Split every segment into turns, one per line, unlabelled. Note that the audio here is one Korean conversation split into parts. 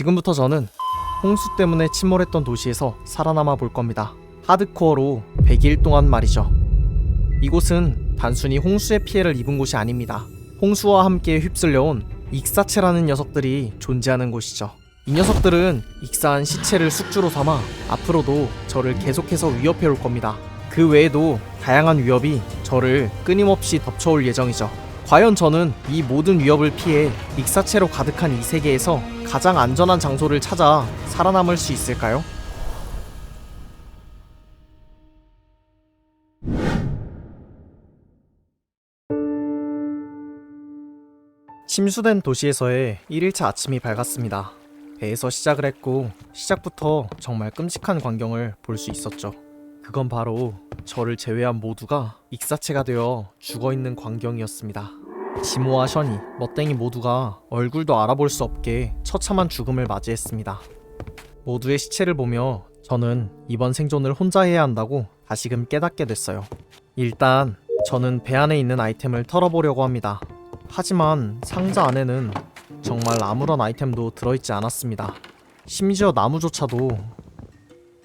지금부터 저는 홍수 때문에 침몰했던 도시에서 살아남아 볼 겁니다. 하드코어로 100일 동안 말이죠. 이곳은 단순히 홍수의 피해를 입은 곳이 아닙니다. 홍수와 함께 휩쓸려온 익사체라는 녀석들이 존재하는 곳이죠. 이 녀석들은 익사한 시체를 숙주로 삼아 앞으로도 저를 계속해서 위협해 올 겁니다. 그 외에도 다양한 위협이 저를 끊임없이 덮쳐올 예정이죠. 과연 저는 이 모든 위협을 피해 익사체로 가득한 이 세계에서 가장 안전한 장소를 찾아 살아남을 수 있을까요? 침수된 도시에서의 1일차 아침이 밝았습니다. 배에서 시작을 했고 시작부터 정말 끔찍한 광경을 볼 수 있었죠. 그건 바로 저를 제외한 모두가 익사체가 되어 죽어 있는 광경이었습니다. 지모와 션이, 멋땡이 모두가 얼굴도 알아볼 수 없게 처참한 죽음을 맞이했습니다. 모두의 시체를 보며 저는 이번 생존을 혼자 해야 한다고 다시금 깨닫게 됐어요. 일단 저는 배 안에 있는 아이템을 털어보려고 합니다. 하지만 상자 안에는 정말 아무런 아이템도 들어있지 않았습니다. 심지어 나무조차도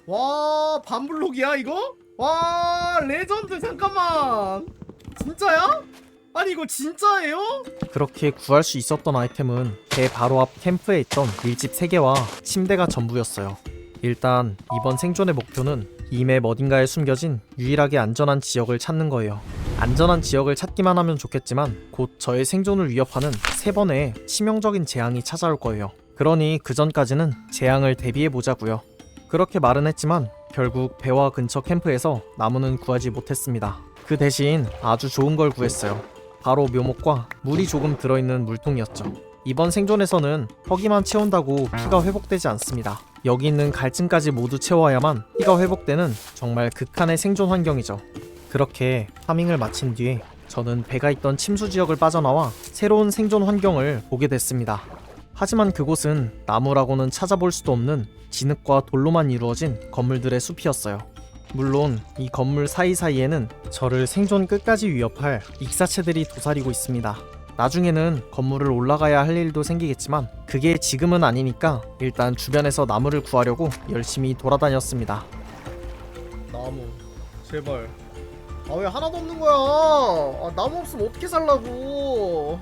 와 반블록이야 이거? 와 레전드 잠깐만 진짜야? 아니 이거 진짜예요? 그렇게 구할 수 있었던 아이템은 배 바로 앞 캠프에 있던 밀집 3개와 침대가 전부였어요. 일단 이번 생존의 목표는 이맵 어딘가에 숨겨진 유일하게 안전한 지역을 찾는 거예요. 안전한 지역을 찾기만 하면 좋겠지만 곧 저의 생존을 위협하는 세 번의 치명적인 재앙이 찾아올 거예요. 그러니 그 전까지는 재앙을 대비해 보자고요. 그렇게 말은 했지만 결국 배와 근처 캠프에서 나무는 구하지 못했습니다. 그 대신 아주 좋은 걸 구했어요. 바로 묘목과 물이 조금 들어있는 물통이었죠. 이번 생존에서는 허기만 채운다고 피가 회복되지 않습니다. 여기 있는 갈증까지 모두 채워야만 피가 회복되는 정말 극한의 생존 환경이죠. 그렇게 파밍을 마친 뒤에 저는 배가 있던 침수 지역을 빠져나와 새로운 생존 환경을 보게 됐습니다. 하지만 그곳은 나무라고는 찾아볼 수도 없는 진흙과 돌로만 이루어진 건물들의 숲이었어요. 물론 이 건물 사이사이에는 저를 생존 끝까지 위협할 익사체들이 도사리고 있습니다. 나중에는 건물을 올라가야 할 일도 생기겠지만 그게 지금은 아니니까 일단 주변에서 나무를 구하려고 열심히 돌아다녔습니다. 나무 제발 아 왜 하나도 없는 거야 아, 나무 없으면 어떻게 살라고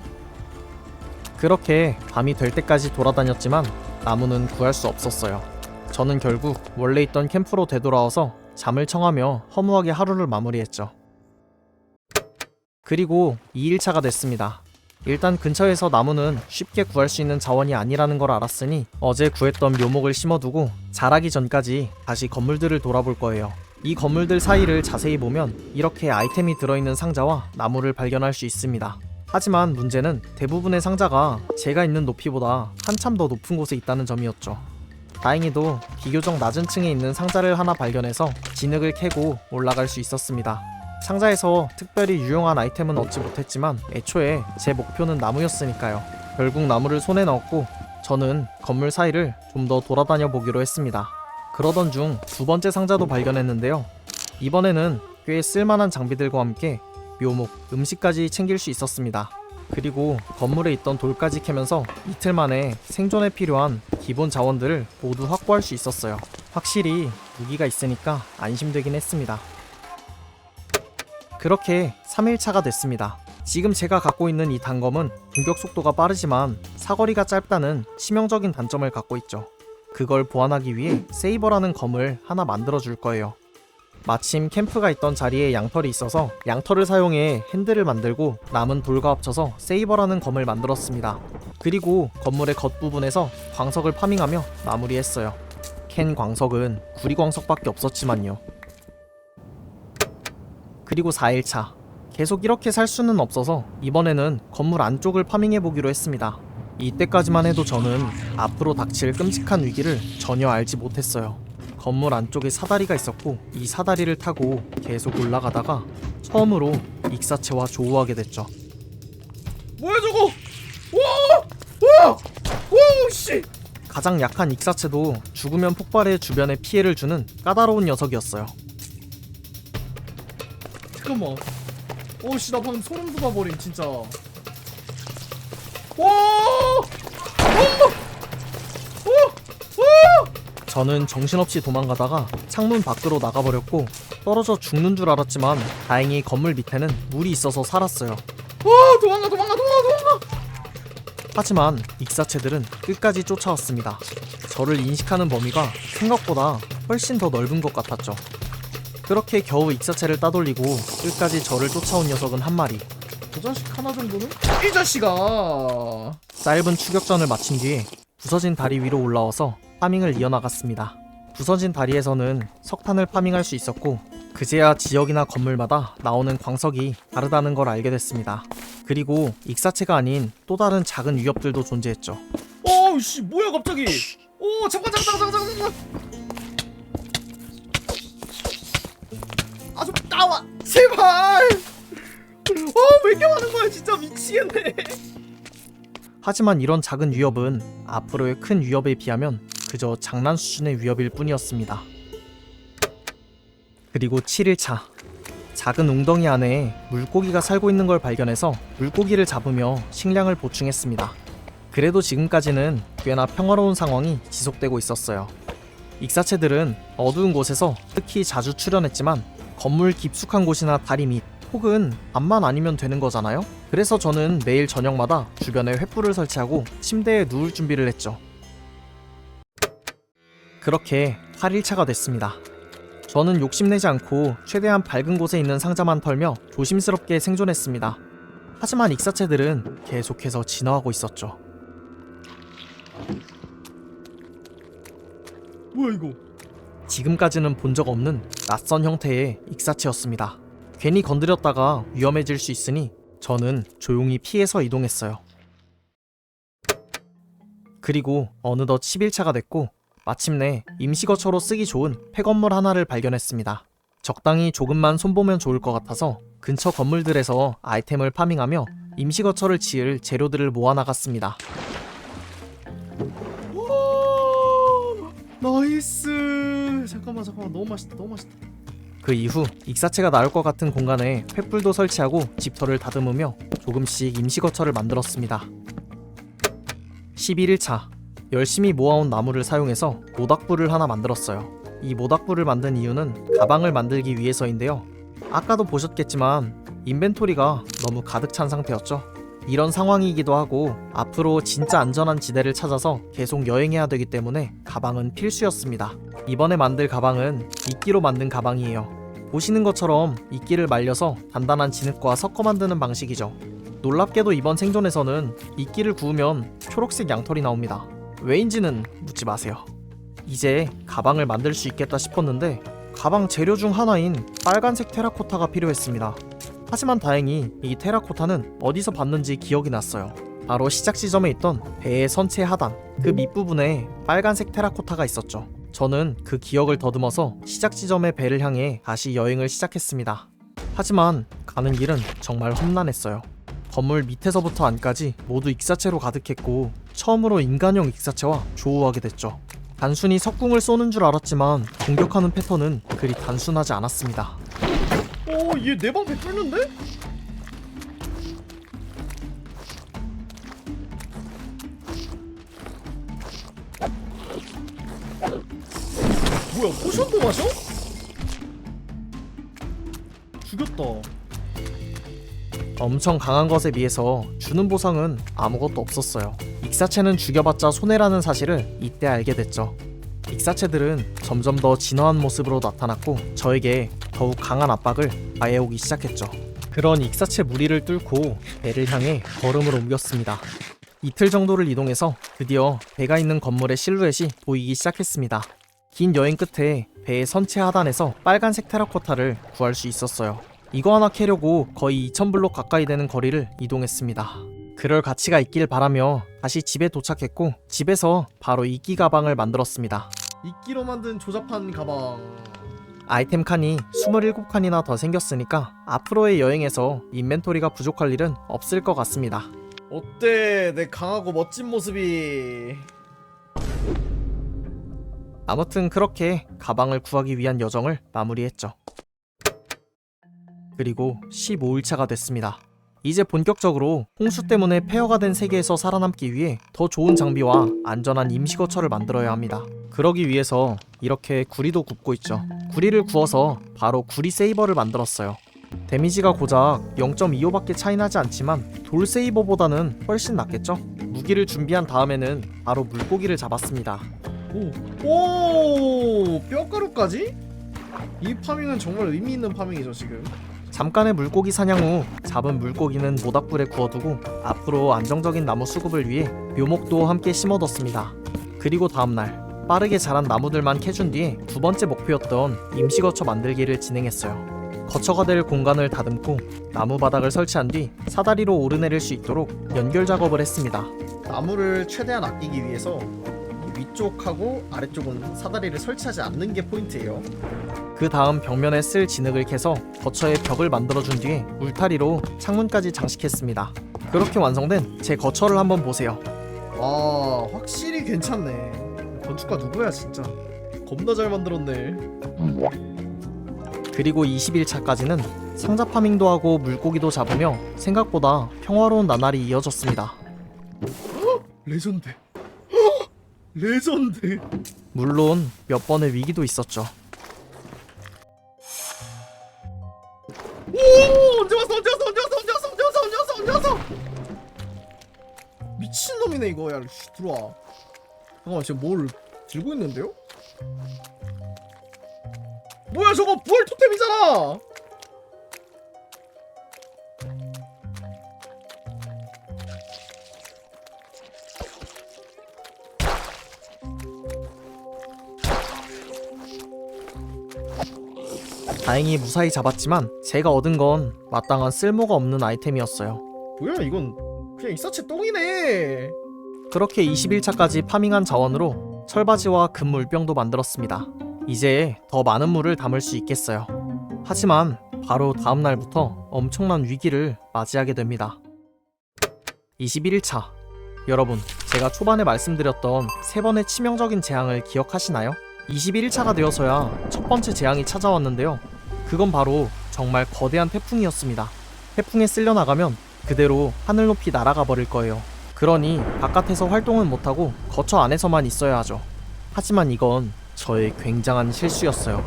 그렇게 밤이 될 때까지 돌아다녔지만 나무는 구할 수 없었어요. 저는 결국 원래 있던 캠프로 되돌아와서 잠을 청하며 허무하게 하루를 마무리했죠. 그리고 2일차가 됐습니다. 일단 근처에서 나무는 쉽게 구할 수 있는 자원이 아니라는 걸 알았으니 어제 구했던 묘목을 심어두고 자라기 전까지 다시 건물들을 돌아볼 거예요. 이 건물들 사이를 자세히 보면 이렇게 아이템이 들어있는 상자와 나무를 발견할 수 있습니다. 하지만 문제는 대부분의 상자가 제가 있는 높이보다 한참 더 높은 곳에 있다는 점이었죠. 다행히도 비교적 낮은 층에 있는 상자를 하나 발견해서 진흙을 캐고 올라갈 수 있었습니다. 상자에서 특별히 유용한 아이템은 얻지 못했지만 애초에 제 목표는 나무였으니까요. 결국 나무를 손에 넣었고 저는 건물 사이를 좀 더 돌아다녀 보기로 했습니다. 그러던 중 두 번째 상자도 발견했는데요. 이번에는 꽤 쓸만한 장비들과 함께 묘목, 음식까지 챙길 수 있었습니다. 그리고 건물에 있던 돌까지 캐면서 이틀 만에 생존에 필요한 기본 자원들을 모두 확보할 수 있었어요. 확실히 무기가 있으니까 안심되긴 했습니다. 그렇게 3일차가 됐습니다. 지금 제가 갖고 있는 이 단검은 공격 속도가 빠르지만 사거리가 짧다는 치명적인 단점을 갖고 있죠. 그걸 보완하기 위해 세이버라는 검을 하나 만들어 줄 거예요. 마침 캠프가 있던 자리에 양털이 있어서 양털을 사용해 핸들을 만들고 남은 돌과 합쳐서 세이버라는 검을 만들었습니다. 그리고 건물의 겉부분에서 광석을 파밍하며 마무리했어요. 캔 광석은 구리 광석밖에 없었지만요. 그리고 4일차. 계속 이렇게 살 수는 없어서 이번에는 건물 안쪽을 파밍해 보기로 했습니다. 이때까지만 해도 저는 앞으로 닥칠 끔찍한 위기를 전혀 알지 못했어요. 건물 안쪽에 사다리가 있었고 이 사다리를 타고 계속 올라가다가 처음으로 익사체와 조우하게 됐죠. 뭐야 저거? 와! 와! 와! 씨! 가장 약한 익사체도 죽으면 폭발해 주변에 피해를 주는 까다로운 녀석이었어요. 잠깐만. 오씨 나 방금 소름 돋아버림 진짜. 와! 저는 정신없이 도망가다가 창문 밖으로 나가버렸고 떨어져 죽는 줄 알았지만 다행히 건물 밑에는 물이 있어서 살았어요.
어 도망가 도망가 도망가 도망가
하지만 익사체들은 끝까지 쫓아왔습니다. 저를 인식하는 범위가 생각보다 훨씬 더 넓은 것 같았죠. 그렇게 겨우 익사체를 따돌리고 끝까지 저를 쫓아온 녀석은 한 마리.
그 자식 하나 정도는 이 자식아
짧은 추격전을 마친 뒤에 부서진 다리 위로 올라와서 파밍을 이어나갔습니다. 부서진 다리에서는 석탄을 파밍할 수 있었고 그제야 지역이나 건물마다 나오는 광석이 다르다는 걸 알게 됐습니다. 그리고 익사체가 아닌 또 다른 작은 위협들도 존재했죠.
어우씨 뭐야 갑자기 오 잠깐 잠깐 잠깐 잠깐 잠깐 아좀 나와 제발 어왜 이렇게 많은 거야 진짜 미치겠네
하지만 이런 작은 위협은 앞으로의 큰 위협에 비하면 그저 장난 수준의 위협일 뿐이었습니다. 그리고 7일차 작은 웅덩이 안에 물고기가 살고 있는 걸 발견해서 물고기를 잡으며 식량을 보충했습니다. 그래도 지금까지는 꽤나 평화로운 상황이 지속되고 있었어요. 익사체들은 어두운 곳에서 특히 자주 출현했지만 건물 깊숙한 곳이나 다리 밑 혹은 밤만 아니면 되는 거잖아요? 그래서 저는 매일 저녁마다 주변에 횃불을 설치하고 침대에 누울 준비를 했죠. 그렇게 8일차가 됐습니다. 저는 욕심내지 않고 최대한 밝은 곳에 있는 상자만 털며 조심스럽게 생존했습니다. 하지만 익사체들은 계속해서 진화하고 있었죠.
뭐야 이거
지금까지는 본 적 없는 낯선 형태의 익사체였습니다. 괜히 건드렸다가 위험해질 수 있으니 저는 조용히 피해서 이동했어요. 그리고 어느덧 11차가 됐고 마침내 임시거처로 쓰기 좋은 폐건물 하나를 발견했습니다. 적당히 조금만 손보면 좋을 것 같아서 근처 건물들에서 아이템을 파밍하며 임시거처를 지을 재료들을 모아나갔습니다.
오 나이스 잠깐만 잠깐만 너무 맛있다 너무 맛있다
그 이후 익사체가 나올 것 같은 공간에 횃불도 설치하고 집터를 다듬으며 조금씩 임시거처를 만들었습니다. 11일차 열심히 모아온 나무를 사용해서 모닥불을 하나 만들었어요. 이 모닥불을 만든 이유는 가방을 만들기 위해서인데요. 아까도 보셨겠지만 인벤토리가 너무 가득 찬 상태였죠. 이런 상황이기도 하고 앞으로 진짜 안전한 지대를 찾아서 계속 여행해야 되기 때문에 가방은 필수였습니다. 이번에 만들 가방은 이끼로 만든 가방이에요. 보시는 것처럼 이끼를 말려서 단단한 진흙과 섞어 만드는 방식이죠. 놀랍게도 이번 생존에서는 이끼를 구우면 초록색 양털이 나옵니다. 왜인지는 묻지 마세요. 이제 가방을 만들 수 있겠다 싶었는데 가방 재료 중 하나인 빨간색 테라코타가 필요했습니다. 하지만 다행히 이 테라코타는 어디서 봤는지 기억이 났어요. 바로 시작 지점에 있던 배의 선체 하단 그 밑부분에 빨간색 테라코타가 있었죠. 저는 그 기억을 더듬어서 시작 지점의 배를 향해 다시 여행을 시작했습니다. 하지만 가는 길은 정말 험난했어요. 건물 밑에서부터 안까지 모두 익사체로 가득했고 처음으로 인간형 익사체와 조우하게 됐죠. 단순히 석궁을 쏘는 줄 알았지만 공격하는 패턴은 그리 단순하지 않았습니다.
오 얘 내방배 뚫는데? 뭐야 포션도 마셔? 죽였다
엄청 강한 것에 비해서 주는 보상은 아무것도 없었어요. 익사체는 죽여봤자 손해라는 사실을 이때 알게 됐죠. 익사체들은 점점 더 진화한 모습으로 나타났고 저에게 더욱 강한 압박을 가해오기 시작했죠. 그런 익사체 무리를 뚫고 배를 향해 걸음을 옮겼습니다. 이틀 정도를 이동해서 드디어 배가 있는 건물의 실루엣이 보이기 시작했습니다. 긴 여행 끝에 배의 선체 하단에서 빨간색 테라코타를 구할 수 있었어요. 이거 하나 캐려고 거의 2000블록 가까이 되는 거리를 이동했습니다. 그럴 가치가 있길 바라며 다시 집에 도착했고 집에서 바로 이끼 가방을 만들었습니다.
이끼로 만든 조잡한 가방
아이템 칸이 27칸이나 더 생겼으니까 앞으로의 여행에서 인벤토리가 부족할 일은 없을 것 같습니다.
어때 내 강하고 멋진 모습이
아무튼 그렇게 가방을 구하기 위한 여정을 마무리했죠. 그리고 15일차가 됐습니다. 이제 본격적으로 홍수 때문에 폐허가 된 세계에서 살아남기 위해 더 좋은 장비와 안전한 임시 거처를 만들어야 합니다. 그러기 위해서 이렇게 구리도 굽고 있죠. 구리를 구워서 바로 구리 세이버를 만들었어요. 데미지가 고작 0.25밖에 차이 나지 않지만 돌 세이버보다는 훨씬 낫겠죠? 무기를 준비한 다음에는 바로 물고기를 잡았습니다.
오, 오 뼈가루까지? 이 파밍은 정말 의미 있는 파밍이죠 지금.
잠깐의 물고기 사냥 후 잡은 물고기는 모닥불에 구워두고 앞으로 안정적인 나무 수급을 위해 묘목도 함께 심어뒀습니다. 그리고 다음날 빠르게 자란 나무들만 캐준 뒤에 두 번째 목표였던 임시거처 만들기를 진행했어요. 거처가 될 공간을 다듬고 나무 바닥을 설치한 뒤 사다리로 오르내릴 수 있도록 연결 작업을 했습니다.
나무를 최대한 아끼기 위해서 이 위쪽하고 아래쪽은 사다리를 설치하지 않는 게 포인트예요.
그 다음 벽면에 쓸 진흙을 캐서 거처에 벽을 만들어준 뒤에 울타리로 창문까지 장식했습니다. 그렇게 완성된 제 거처를 한번 보세요.
와 확실히 괜찮네. 건축가 누구야 진짜. 겁나 잘 만들었네.
그리고 21차까지는 상자 파밍도 하고 물고기도 잡으며 생각보다 평화로운 나날이 이어졌습니다.
레전드. 레전드.
물론 몇 번의 위기도 있었죠.
오 언제 왔어? 언제 왔어? 언제 왔어? 언제 왔어? 언제 왔어? 언제 왔어? 언제 왔어? 미친 놈이네 이거. 야 씨, 들어와. 잠깐만 지금 뭘 들고 있는데요? 뭐야 저거 부활 토템이잖아
다행히 무사히 잡았지만 제가 얻은 건 마땅한 쓸모가 없는 아이템이었어요.
뭐야 이건 그냥 이사체 똥이네
그렇게 21차까지 파밍한 자원으로 철바지와 금물병도 만들었습니다. 이제 더 많은 물을 담을 수 있겠어요. 하지만 바로 다음 날부터 엄청난 위기를 맞이하게 됩니다. 21일차. 여러분, 제가 초반에 말씀드렸던 세 번의 치명적인 재앙을 기억하시나요? 21일차가 되어서야 첫 번째 재앙이 찾아왔는데요. 그건 바로 정말 거대한 태풍이었습니다. 태풍에 쓸려 나가면 그대로 하늘 높이 날아가 버릴 거예요. 그러니 바깥에서 활동은 못하고 거처 안에서만 있어야 하죠. 하지만 이건 저의 굉장한 실수였어요.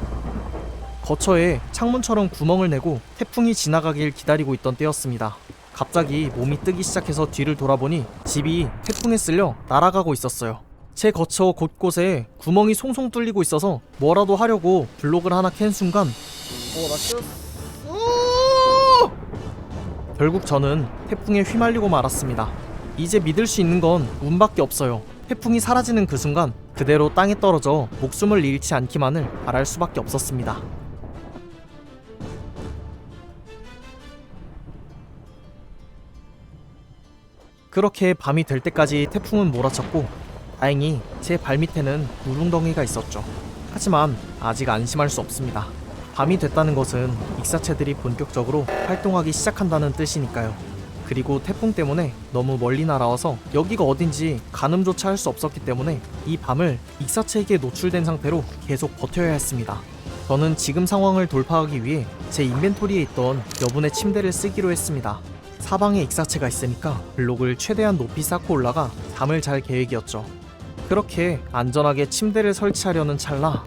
거처에 창문처럼 구멍을 내고 태풍이 지나가길 기다리고 있던 때였습니다. 갑자기 몸이 뜨기 시작해서 뒤를 돌아보니 집이 태풍에 쓸려 날아가고 있었어요. 제 거처 곳곳에 구멍이 송송 뚫리고 있어서 뭐라도 하려고 블록을 하나 캔 순간
어나 꼈어
결국 저는 태풍에 휘말리고 말았습니다. 이제 믿을 수 있는 건 운밖에 없어요. 태풍이 사라지는 그 순간 그대로 땅에 떨어져 목숨을 잃지 않기만을 바랄 수밖에 없었습니다. 그렇게 밤이 될 때까지 태풍은 몰아쳤고 다행히 제 발밑에는 물웅덩이가 있었죠. 하지만 아직 안심할 수 없습니다. 밤이 됐다는 것은 익사체들이 본격적으로 활동하기 시작한다는 뜻이니까요. 그리고 태풍 때문에 너무 멀리 날아와서 여기가 어딘지 가늠조차 할 수 없었기 때문에 이 밤을 익사체에게 노출된 상태로 계속 버텨야 했습니다. 저는 지금 상황을 돌파하기 위해 제 인벤토리에 있던 여분의 침대를 쓰기로 했습니다. 사방에 익사체가 있으니까 블록을 최대한 높이 쌓고 올라가 잠을 잘 계획이었죠. 그렇게 안전하게 침대를 설치하려는 찰나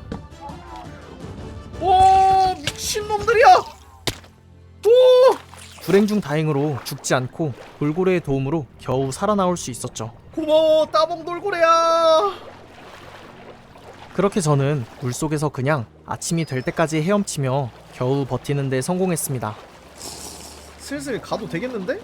불행 중 다행으로 죽지 않고 돌고래의 도움으로 겨우 살아나올 수 있었죠.
고마워 따봉 돌고래야
그렇게 저는 물속에서 그냥 아침이 될 때까지 헤엄치며 겨우 버티는 데 성공했습니다.
슬슬 가도 되겠는데?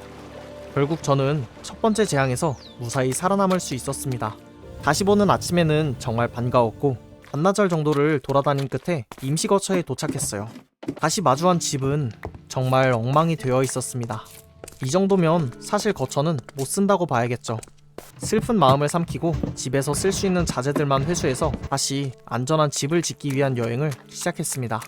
결국 저는 첫 번째 재앙에서 무사히 살아남을 수 있었습니다. 다시 보는 아침에는 정말 반가웠고 반나절 정도를 돌아다닌 끝에 임시 거처에 도착했어요. 다시 마주한 집은 정말 엉망이 되어 있었습니다. 이 정도면 사실 거처는 못 쓴다고 봐야겠죠. 슬픈 마음을 삼키고 집에서 쓸 수 있는 자재들만 회수해서 다시 안전한 집을 짓기 위한 여행을 시작했습니다.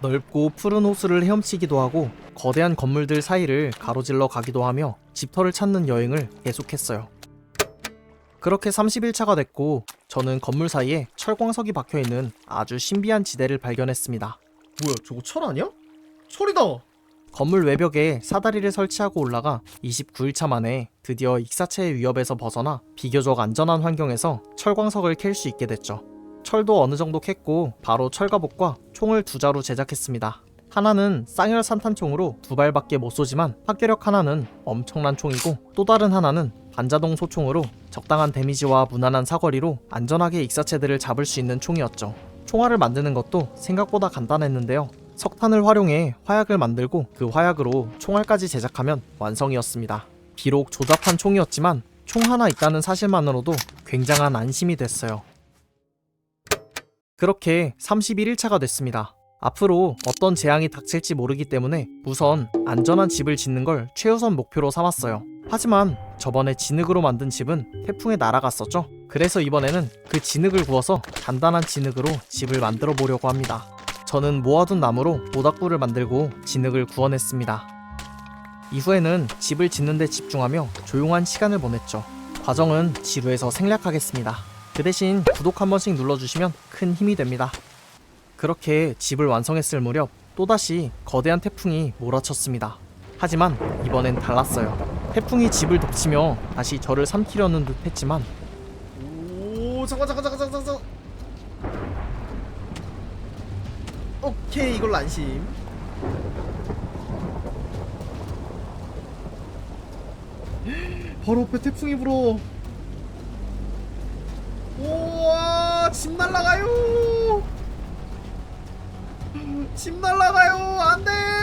넓고 푸른 호수를 헤엄치기도 하고 거대한 건물들 사이를 가로질러 가기도 하며 집터를 찾는 여행을 계속했어요. 그렇게 30일차가 됐고 저는 건물 사이에 철광석이 박혀 있는 아주 신비한 지대를 발견했습니다.
뭐야 저거 철 아니야? 철이다
건물 외벽에 사다리를 설치하고 올라가 29일차 만에 드디어 익사체의 위협에서 벗어나 비교적 안전한 환경에서 철광석을 캘 수 있게 됐죠. 철도 어느 정도 캤고 바로 철가복과 총을 두 자루 제작했습니다. 하나는 쌍열 산탄총으로 두 발밖에 못 쏘지만 파괴력 하나는 엄청난 총이고 또 다른 하나는 반자동 소총으로 적당한 데미지와 무난한 사거리로 안전하게 익사체들을 잡을 수 있는 총이었죠. 총알을 만드는 것도 생각보다 간단했는데요. 석탄을 활용해 화약을 만들고 그 화약으로 총알까지 제작하면 완성이었습니다. 비록 조잡한 총이었지만 총 하나 있다는 사실만으로도 굉장한 안심이 됐어요. 그렇게 31일차가 됐습니다. 앞으로 어떤 재앙이 닥칠지 모르기 때문에 우선 안전한 집을 짓는 걸 최우선 목표로 삼았어요. 하지만 저번에 진흙으로 만든 집은 태풍에 날아갔었죠. 그래서 이번에는 그 진흙을 구워서 단단한 진흙으로 집을 만들어 보려고 합니다. 저는 모아둔 나무로 모닥불을 만들고 진흙을 구워냈습니다. 이후에는 집을 짓는 데 집중하며 조용한 시간을 보냈죠. 과정은 지루해서 생략하겠습니다. 그 대신 구독 한 번씩 눌러주시면 큰 힘이 됩니다. 그렇게 집을 완성했을 무렵 또다시 거대한 태풍이 몰아쳤습니다. 하지만 이번엔 달랐어요. 태풍이 집을 덮치며 다시 저를 삼키려는 듯 했지만
오 잠깐 잠깐 잠깐 잠깐 잠깐. 오케이 이걸로 안심. 바로 옆에 태풍이 불어. 우와 집 날라가요. 집 날라가요. 안돼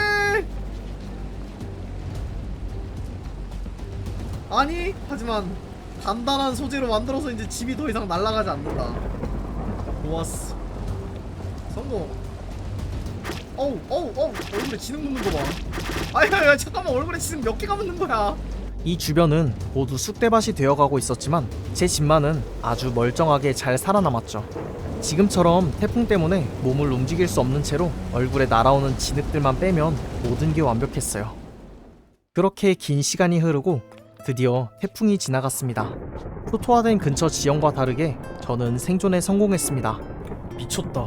아니 하지만 단단한 소재로 만들어서 이제 집이 더 이상 날아가지 않는다. 좋았어. 성공. 어우 어우 어우 얼굴에 지능 묻는 거 봐. 아야야 잠깐만 얼굴에 지능 몇 개가 묻는 거야.
이 주변은 모두 쑥대밭이 되어가고 있었지만 제 집만은 아주 멀쩡하게 잘 살아남았죠. 지금처럼 태풍 때문에 몸을 움직일 수 없는 채로 얼굴에 날아오는 진흙들만 빼면 모든 게 완벽했어요. 그렇게 긴 시간이 흐르고 드디어 태풍이 지나갔습니다. 초토화된 근처 지형과 다르게 저는 생존에 성공했습니다.
미쳤다.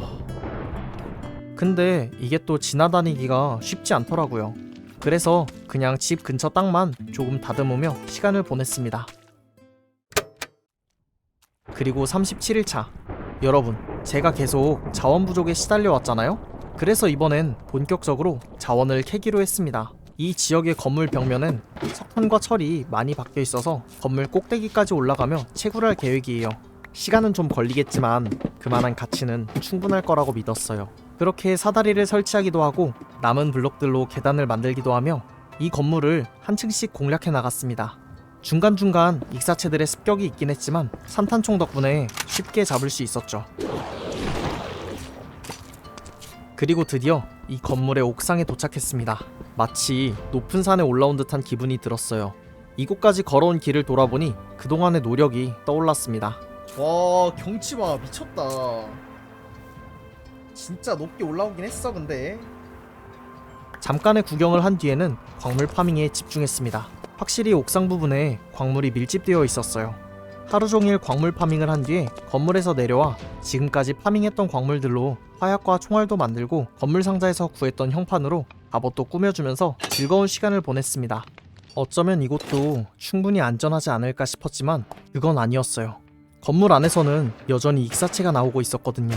근데 이게 또 지나다니기가 쉽지 않더라고요. 그래서 그냥 집 근처 땅만 조금 다듬으며 시간을 보냈습니다. 그리고 37일차. 여러분, 제가 계속 자원 부족에 시달려 왔잖아요? 그래서 이번엔 본격적으로 자원을 캐기로 했습니다. 이 지역의 건물 벽면엔 석탄과 철이 많이 박혀 있어서 건물 꼭대기까지 올라가며 채굴할 계획이에요. 시간은 좀 걸리겠지만 그만한 가치는 충분할 거라고 믿었어요. 그렇게 사다리를 설치하기도 하고 남은 블록들로 계단을 만들기도 하며 이 건물을 한 층씩 공략해 나갔습니다. 중간중간 익사체들의 습격이 있긴 했지만 산탄총 덕분에 쉽게 잡을 수 있었죠. 그리고 드디어 이 건물의 옥상에 도착했습니다. 마치 높은 산에 올라온 듯한 기분이 들었어요. 이곳까지 걸어온 길을 돌아보니 그동안의 노력이 떠올랐습니다.
와 경치 봐 미쳤다. 진짜 높게 올라오긴 했어 근데.
잠깐의 구경을 한 뒤에는 광물 파밍에 집중했습니다. 확실히 옥상 부분에 광물이 밀집되어 있었어요. 하루 종일 광물 파밍을 한 뒤에 건물에서 내려와 지금까지 파밍했던 광물들로 화약과 총알도 만들고 건물 상자에서 구했던 형판으로 갑옷도 꾸며주면서 즐거운 시간을 보냈습니다. 어쩌면 이곳도 충분히 안전하지 않을까 싶었지만 그건 아니었어요. 건물 안에서는 여전히 익사체가 나오고 있었거든요.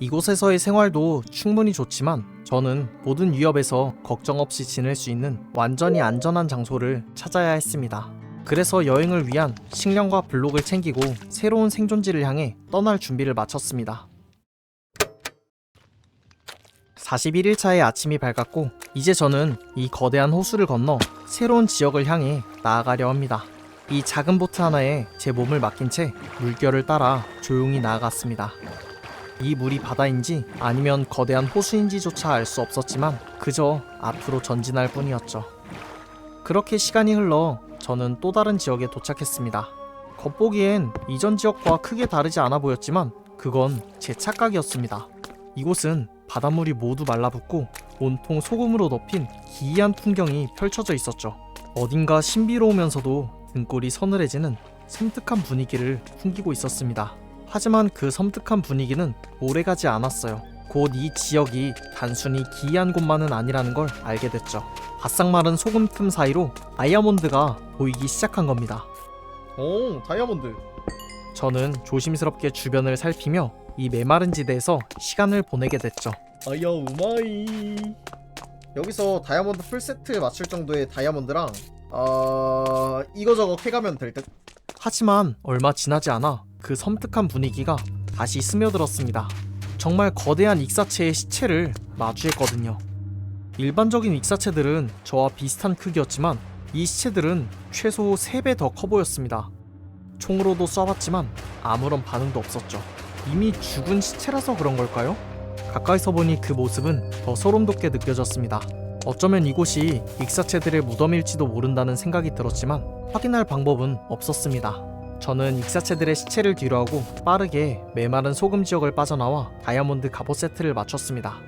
이곳에서의 생활도 충분히 좋지만 저는 모든 위협에서 걱정 없이 지낼 수 있는 완전히 안전한 장소를 찾아야 했습니다. 그래서 여행을 위한 식량과 블록을 챙기고 새로운 생존지를 향해 떠날 준비를 마쳤습니다. 41일차의 아침이 밝았고 이제 저는 이 거대한 호수를 건너 새로운 지역을 향해 나아가려 합니다. 이 작은 보트 하나에 제 몸을 맡긴 채 물결을 따라 조용히 나아갔습니다. 이 물이 바다인지 아니면 거대한 호수인지조차 알 수 없었지만 그저 앞으로 전진할 뿐이었죠. 그렇게 시간이 흘러 저는 또 다른 지역에 도착했습니다. 겉보기엔 이전 지역과 크게 다르지 않아 보였지만 그건 제 착각이었습니다. 이곳은 바닷물이 모두 말라붙고 온통 소금으로 덮인 기이한 풍경이 펼쳐져 있었죠. 어딘가 신비로우면서도 등골이 서늘해지는 섬뜩한 분위기를 풍기고 있었습니다. 하지만 그 섬뜩한 분위기는 오래가지 않았어요. 곧 이 지역이 단순히 기이한 곳만은 아니라는 걸 알게 됐죠. 바싹 마른 소금 틈 사이로 다이아몬드가 보이기 시작한 겁니다.
오 다이아몬드.
저는 조심스럽게 주변을 살피며 이 메마른 지대에서 시간을 보내게 됐죠.
아야 우마이 여기서 다이아몬드 풀세트 맞출 정도의 다이아몬드랑 어... 이거저거 캐가면 될 듯?
하지만 얼마 지나지 않아 그 섬뜩한 분위기가 다시 스며들었습니다. 정말 거대한 익사체의 시체를 마주했거든요. 일반적인 익사체들은 저와 비슷한 크기였지만 이 시체들은 최소 3배 더 커 보였습니다. 총으로도 쏴봤지만 아무런 반응도 없었죠. 이미 죽은 시체라서 그런 걸까요? 가까이서 보니 그 모습은 더 소름 돋게 느껴졌습니다. 어쩌면 이곳이 익사체들의 무덤일지도 모른다는 생각이 들었지만 확인할 방법은 없었습니다. 저는 익사체들의 시체를 뒤로하고 빠르게 메마른 소금 지역을 빠져나와 다이아몬드 갑옷 세트를 맞췄습니다.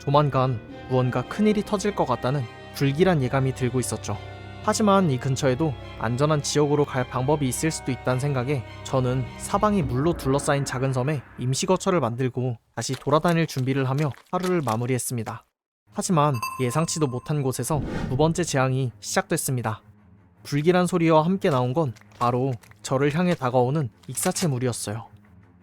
조만간 무언가 큰일이 터질 것 같다는 불길한 예감이 들고 있었죠. 하지만 이 근처에도 안전한 지역으로 갈 방법이 있을 수도 있다는 생각에 저는 사방이 물로 둘러싸인 작은 섬에 임시 거처를 만들고 다시 돌아다닐 준비를 하며 하루를 마무리했습니다. 하지만 예상치도 못한 곳에서 두 번째 재앙이 시작됐습니다. 불길한 소리와 함께 나온 건 바로 저를 향해 다가오는 익사체 물이었어요.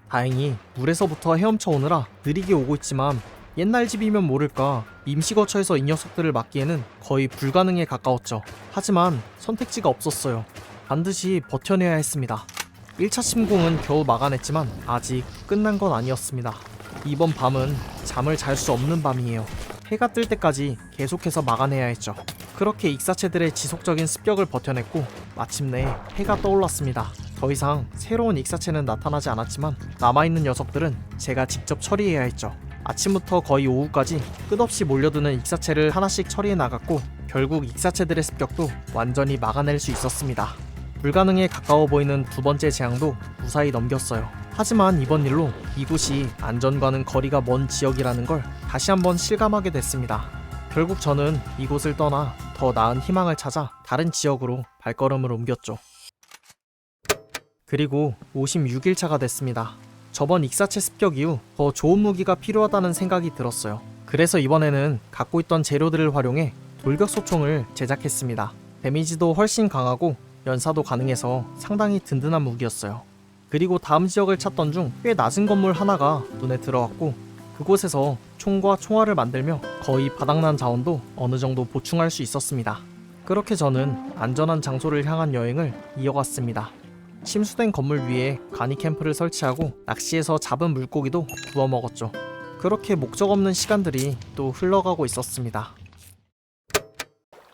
다행히 물에서부터 헤엄쳐 오느라 느리게 오고 있지만 옛날 집이면 모를까 임시 거처에서 이 녀석들을 막기에는 거의 불가능에 가까웠죠. 하지만 선택지가 없었어요. 반드시 버텨내야 했습니다. 1차 침공은 겨우 막아냈지만 아직 끝난 건 아니었습니다. 이번 밤은 잠을 잘 수 없는 밤이에요. 해가 뜰 때까지 계속해서 막아내야 했죠. 그렇게 익사체들의 지속적인 습격을 버텨냈고 마침내 해가 떠올랐습니다. 더 이상 새로운 익사체는 나타나지 않았지만 남아있는 녀석들은 제가 직접 처리해야 했죠. 아침부터 거의 오후까지 끝없이 몰려드는 익사체를 하나씩 처리해 나갔고 결국 익사체들의 습격도 완전히 막아낼 수 있었습니다. 불가능에 가까워 보이는 두 번째 재앙도 무사히 넘겼어요. 하지만 이번 일로 이곳이 안전과는 거리가 먼 지역이라는 걸 다시 한번 실감하게 됐습니다. 결국 저는 이곳을 떠나 더 나은 희망을 찾아 다른 지역으로 발걸음을 옮겼죠. 그리고 56일차가 됐습니다. 저번 익사체 습격 이후 더 좋은 무기가 필요하다는 생각이 들었어요. 그래서 이번에는 갖고 있던 재료들을 활용해 돌격 소총을 제작했습니다. 데미지도 훨씬 강하고 연사도 가능해서 상당히 든든한 무기였어요. 그리고 다음 지역을 찾던 중 꽤 낮은 건물 하나가 눈에 들어왔고 그곳에서 총과 총알을 만들며 거의 바닥난 자원도 어느 정도 보충할 수 있었습니다. 그렇게 저는 안전한 장소를 향한 여행을 이어갔습니다. 침수된 건물 위에 간이 캠프를 설치하고 낚시해서 잡은 물고기도 구워 먹었죠. 그렇게 목적 없는 시간들이 또 흘러가고 있었습니다.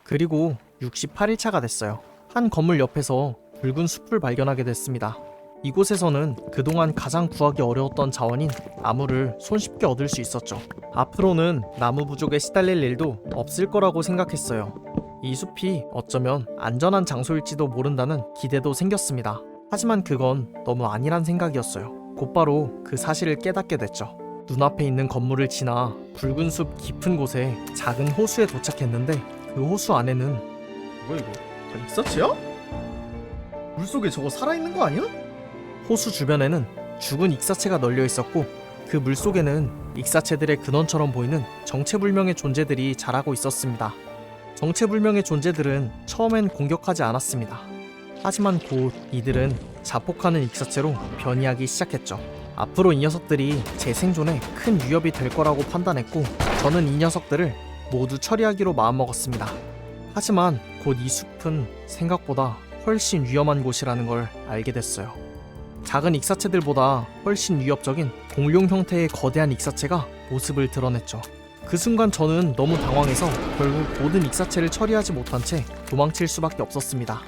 그리고 68일차가 됐어요. 한 건물 옆에서 붉은 숲을 발견하게 됐습니다. 이곳에서는 그동안 가장 구하기 어려웠던 자원인 나무를 손쉽게 얻을 수 있었죠. 앞으로는 나무 부족에 시달릴 일도 없을 거라고 생각했어요. 이 숲이 어쩌면 안전한 장소일지도 모른다는 기대도 생겼습니다. 하지만 그건 너무 아니란 생각이었어요. 곧바로 그 사실을 깨닫게 됐죠. 눈앞에 있는 건물을 지나 붉은 숲 깊은 곳에 작은 호수에 도착했는데 그 호수 안에는
뭐야 이거 저 익사체야? 물속에 저거 살아있는 거 아니야?
호수 주변에는 죽은 익사체가 널려 있었고 그 물속에는 익사체들의 근원처럼 보이는 정체불명의 존재들이 자라고 있었습니다. 정체불명의 존재들은 처음엔 공격하지 않았습니다. 하지만 곧 이들은 자폭하는 익사체로 변이하기 시작했죠. 앞으로 이 녀석들이 제 생존에 큰 위협이 될 거라고 판단했고 저는 이 녀석들을 모두 처리하기로 마음먹었습니다. 하지만 곧 이 숲은 생각보다 훨씬 위험한 곳이라는 걸 알게 됐어요. 작은 익사체들보다 훨씬 위협적인 공룡 형태의 거대한 익사체가 모습을 드러냈죠. 그 순간 저는 너무 당황해서 결국 모든 익사체를 처리하지 못한 채 도망칠 수밖에 없었습니다.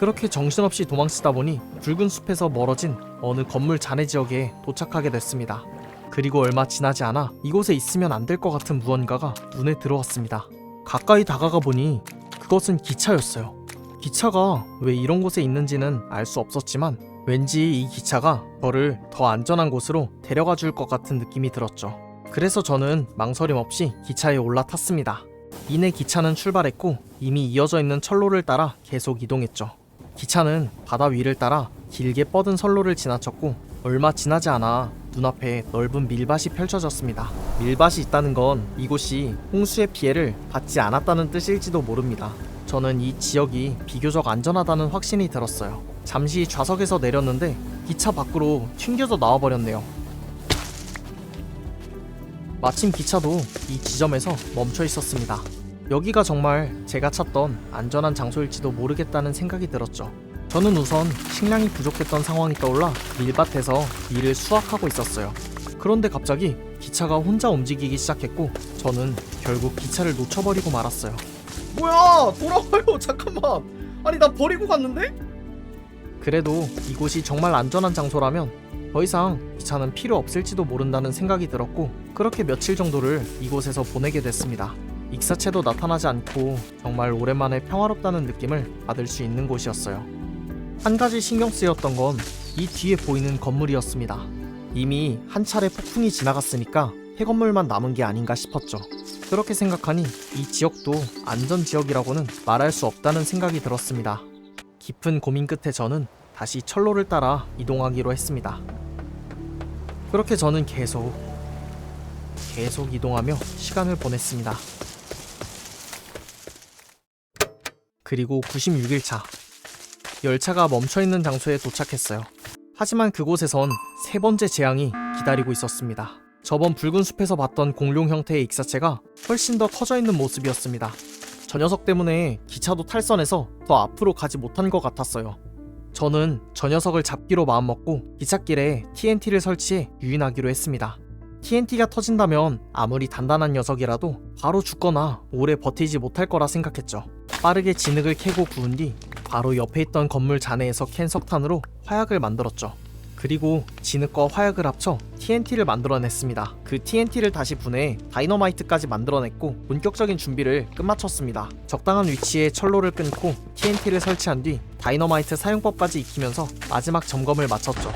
그렇게 정신없이 도망치다 보니 붉은 숲에서 멀어진 어느 건물 잔해 지역에 도착하게 됐습니다. 그리고 얼마 지나지 않아 이곳에 있으면 안 될 것 같은 무언가가 눈에 들어왔습니다. 가까이 다가가 보니 그것은 기차였어요. 기차가 왜 이런 곳에 있는지는 알 수 없었지만 왠지 이 기차가 저를 더 안전한 곳으로 데려가 줄 것 같은 느낌이 들었죠. 그래서 저는 망설임 없이 기차에 올라탔습니다. 이내 기차는 출발했고 이미 이어져 있는 철로를 따라 계속 이동했죠. 기차는 바다 위를 따라 길게 뻗은 선로를 지나쳤고 얼마 지나지 않아 눈앞에 넓은 밀밭이 펼쳐졌습니다. 밀밭이 있다는 건 이곳이 홍수의 피해를 받지 않았다는 뜻일지도 모릅니다. 저는 이 지역이 비교적 안전하다는 확신이 들었어요. 잠시 좌석에서 내렸는데 기차 밖으로 튕겨져 나와버렸네요. 마침 기차도 이 지점에서 멈춰 있었습니다. 여기가 정말 제가 찾던 안전한 장소일지도 모르겠다는 생각이 들었죠. 저는 우선 식량이 부족했던 상황이 떠올라 밀밭에서 밀을 수확하고 있었어요. 그런데 갑자기 기차가 혼자 움직이기 시작했고 저는 결국 기차를 놓쳐버리고 말았어요.
뭐야 돌아와요 잠깐만 아니 나 버리고 갔는데?
그래도 이곳이 정말 안전한 장소라면 더 이상 기차는 필요 없을지도 모른다는 생각이 들었고 그렇게 며칠 정도를 이곳에서 보내게 됐습니다. 익사체도 나타나지 않고 정말 오랜만에 평화롭다는 느낌을 받을 수 있는 곳이었어요. 한 가지 신경 쓰였던 건 이 뒤에 보이는 건물이었습니다. 이미 한 차례 폭풍이 지나갔으니까 폐건물만 남은 게 아닌가 싶었죠. 그렇게 생각하니 이 지역도 안전 지역이라고는 말할 수 없다는 생각이 들었습니다. 깊은 고민 끝에 저는 다시 철로를 따라 이동하기로 했습니다. 그렇게 저는 계속 계속 이동하며 시간을 보냈습니다. 그리고 96일차 열차가 멈춰 있는 장소에 도착했어요. 하지만 그곳에선 세 번째 재앙이 기다리고 있었습니다. 저번 붉은 숲에서 봤던 공룡 형태의 익사체가 훨씬 더 커져 있는 모습이었습니다. 저 녀석 때문에 기차도 탈선해서 더 앞으로 가지 못한 것 같았어요. 저는 저 녀석을 잡기로 마음먹고 기찻길에 TNT를 설치해 유인하기로 했습니다. TNT가 터진다면 아무리 단단한 녀석이라도 바로 죽거나 오래 버티지 못할 거라 생각했죠. 빠르게 진흙을 캐고 구운 뒤 바로 옆에 있던 건물 잔해에서 캔 석탄으로 화약을 만들었죠. 그리고 진흙과 화약을 합쳐 TNT를 만들어냈습니다. 그 TNT를 다시 분해해 다이너마이트까지 만들어냈고 본격적인 준비를 끝마쳤습니다. 적당한 위치에 철로를 끊고 TNT를 설치한 뒤 다이너마이트 사용법까지 익히면서 마지막 점검을 마쳤죠.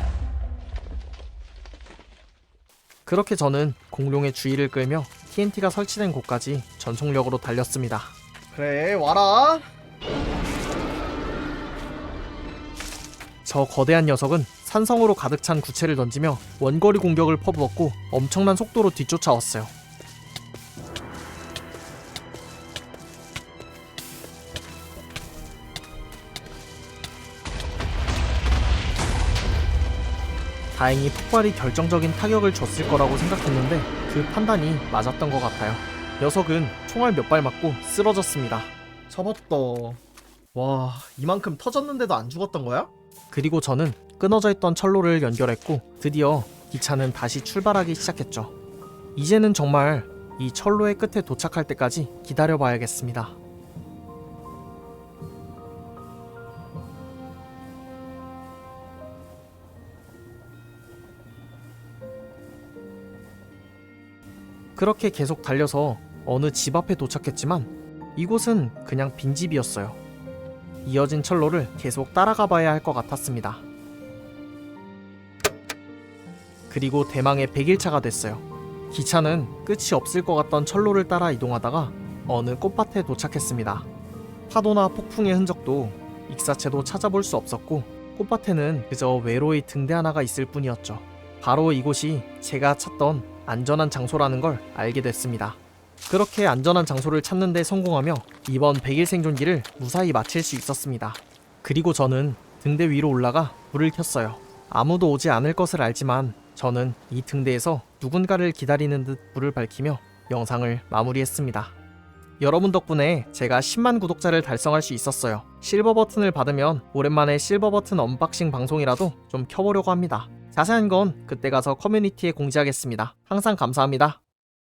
그렇게 저는 공룡의 주의를 끌며 TNT가 설치된 곳까지 전속력으로 달렸습니다.
그래 와라
저 거대한 녀석은 산성으로 가득 찬 구체를 던지며 원거리 공격을 퍼부었고 엄청난 속도로 뒤쫓아왔어요. 다행히 폭발이 결정적인 타격을 줬을 거라고 생각했는데 그 판단이 맞았던 것 같아요. 녀석은 총알 몇 발 맞고 쓰러졌습니다.
잡았다 와 이만큼 터졌는데도 안 죽었던 거야?
그리고 저는 끊어져 있던 철로를 연결했고 드디어 기차는 다시 출발하기 시작했죠. 이제는 정말 이 철로의 끝에 도착할 때까지 기다려봐야겠습니다. 그렇게 계속 달려서 어느 집 앞에 도착했지만 이곳은 그냥 빈집이었어요. 이어진 철로를 계속 따라가 봐야 할 것 같았습니다. 그리고 대망의 100일차가 됐어요. 기차는 끝이 없을 것 같던 철로를 따라 이동하다가 어느 꽃밭에 도착했습니다. 파도나 폭풍의 흔적도 익사체도 찾아볼 수 없었고 꽃밭에는 그저 외로이 등대 하나가 있을 뿐이었죠. 바로 이곳이 제가 찾던 안전한 장소라는 걸 알게 됐습니다. 그렇게 안전한 장소를 찾는 데 성공하며 이번 100일 생존기를 무사히 마칠 수 있었습니다. 그리고 저는 등대 위로 올라가 불을 켰어요. 아무도 오지 않을 것을 알지만 저는 이 등대에서 누군가를 기다리는 듯 불을 밝히며 영상을 마무리했습니다. 여러분 덕분에 제가 10만 구독자를 달성할 수 있었어요. 실버 버튼을 받으면 오랜만에 실버 버튼 언박싱 방송이라도 좀 켜보려고 합니다. 자세한 건 그때 가서 커뮤니티에 공지하겠습니다. 항상 감사합니다.